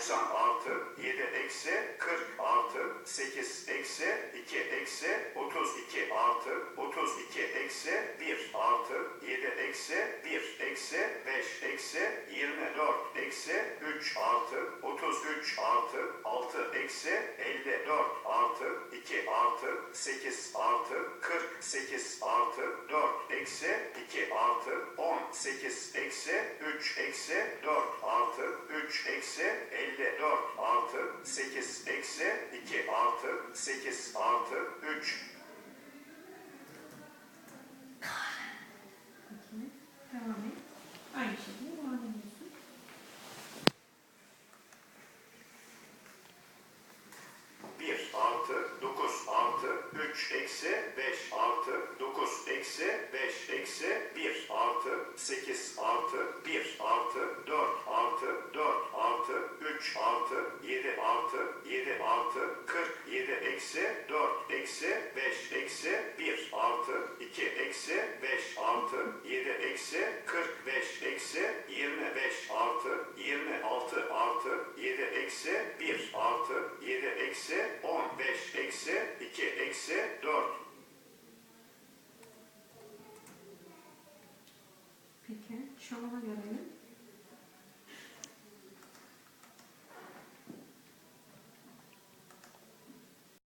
90 artı 7 eksi 40 artı 8 eksi 2 eksi 32 artı 32 eksi 1 artı 7 eksi 1 eksi 5 eksi 24 eksi 3 artı 33 artı 6 eksi 54 artı 2 artı 8 artı 48 artı 4 eksi 2 artı 18 eksi 3 eksi 4 artı 3 eksi 54 artı 8 eksi 2 artı 8 artı 3 Peki. Devam et. Aynı şekilde devam ediyorsun. 1 artı 9 artı 3 eksi 5 artı 9 eksi 5 eksi 1 artı 8 artı 1 artı 4 artı 4 artı 3 artı 7 artı 7 artı 47 eksi 4 eksi 5 eksi 1 artı 2 eksi 5 artı 7 eksi 45 eksi 25 artı 26 artı 7 eksi 1 artı 7 eksi 15 eksi 2 eksi Peki. Şamana görelim.